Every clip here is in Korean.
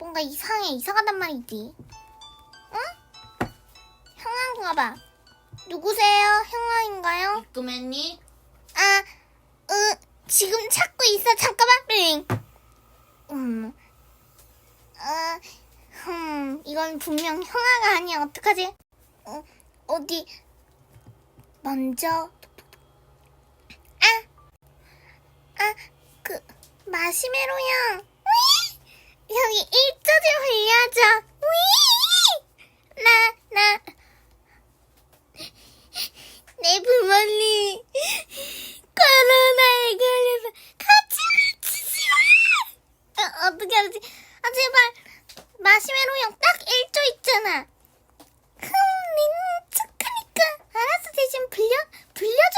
뭔가 이상해 이상하단 말이지. 응? 형아인가 봐. 누구세요? 형아인가요? 입금했니? 아, 으, 지금 찾고 있어. 잠깐만. 링. 음, 아, 흠, 이건 분명 형아가 아니야. 어떡하지? 어, 어디? 먼저. 아, 아, 그 마시메로 형. 여기 일조 좀 흘려줘. 우이! 나, 나. 내 부모님 코로나에 걸려서 같이 치지 마. 어, 어떻게 하지? 아 제발 마시메로 형딱 1조 있잖아. 흠, 닌 착하니까 알아서 대신 불려 불려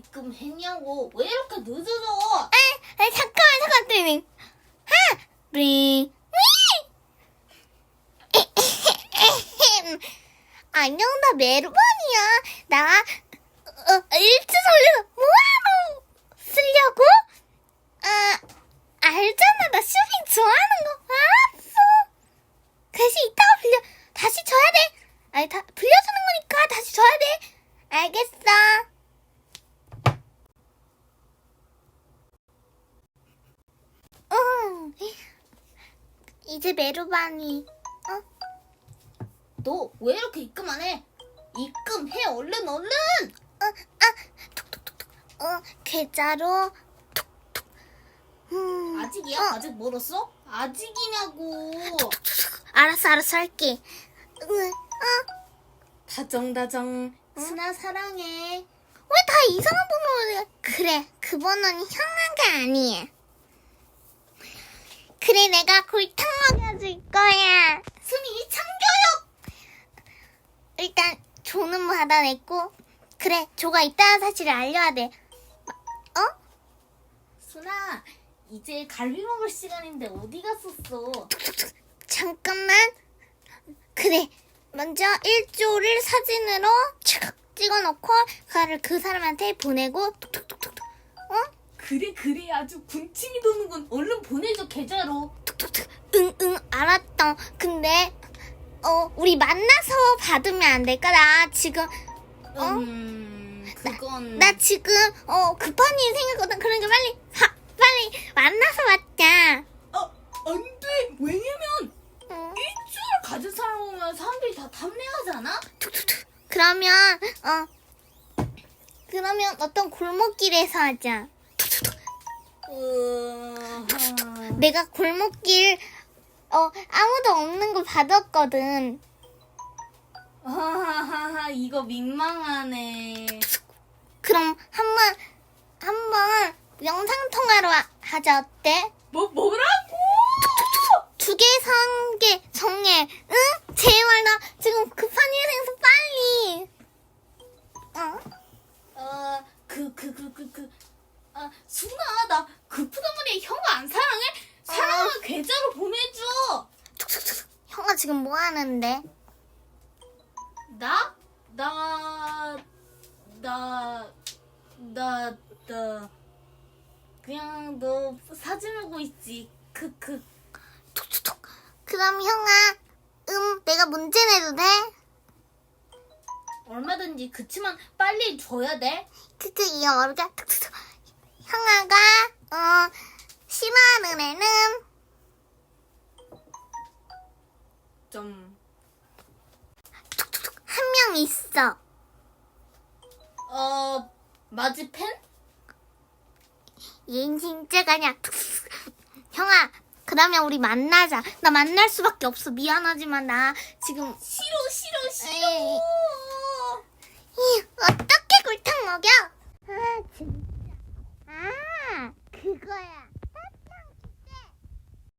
입금했냐고? 왜 이렇게 늦어져? 아, 아 잠깐만 잠깐 뜨링. 하, 링. 위. 안녕 나 메르반이야. 나 어, 일찍 올려서 뭐하노? 쓰려고? 아 알잖아 나 쇼핑 좋아하는 거 알았어. 대신 이따가 빌려 다시 줘야 돼. 아니 다 빌려주는 거니까 다시 줘야 돼. 알겠어. 응. 이제 메루반이 어? 너 왜 이렇게 입금 안 해? 입금해 얼른 얼른! 어, 아, 톡톡톡톡. 어, 계좌로 톡톡. 음. 아직이야? 어, 아직 멀었어? 아직이냐고! 알았어, 알았어 할게. 응. 어, 다정 다정 순아 사랑해 왜 다 이상한 번호를? 그래, 그 번호는 형아가 아니야. 그래, 내가 골탕 먹여줄 거야. 순이 참교육! 일단 조는 받아냈고, 그래, 조가 있다는 사실을 알려야 돼. 어? 순아 이제 갈비 먹을 시간인데 어디 갔었어? 잠깐만. 그래. 먼저 1조를 사진으로 착 찍어놓고 그거를 그 사람한테 보내고 톡톡톡톡 어? 그래 그래 아주 군침이 도는군 얼른 보내줘 계좌로 톡톡톡 응응 알았다. 근데 어 우리 만나서 받으면 안 될까? 나 지금 어? 음 그건 나 지금 어 급한 일 생겼거든. 그러니까 빨리 하, 빨리 만나서 받자. 어, 안돼 왜냐면 응. 일주일 가진 사람 오면 사람들이 다 탐내하잖아 툭툭툭. 그러면 어 그러면 어떤 골목길에서 하자. 으... 내가 골목길 어 아무도 없는 걸 받았거든. 하하하하 이거 민망하네 그럼 한번 한번 영상 통화로 하- 하자 어때? 뭐 뭐라고? 두 개에서 한개 정해. 응? 제발 나 지금 급한 일 생겨서 빨리. 지금 뭐 하는데? 나? 나, 나, 나, 나, 그냥 너 사진 보고 있지. 크크. 툭툭툭. 그럼 형아, 음, 내가 문제 내도 돼? 얼마든지 그치만 빨리 줘야 돼. 크크 이 어르가 툭툭툭. 형아가 어 싫어하는 애는 좀, 툭툭툭 한 명 있어. 어, 마지펜? 얘는 진짜가 아니야. 툭툭툭. 형아, 그러면 우리 만나자. 나 만날 수밖에 없어. 미안하지만 나 지금 싫어, 싫어,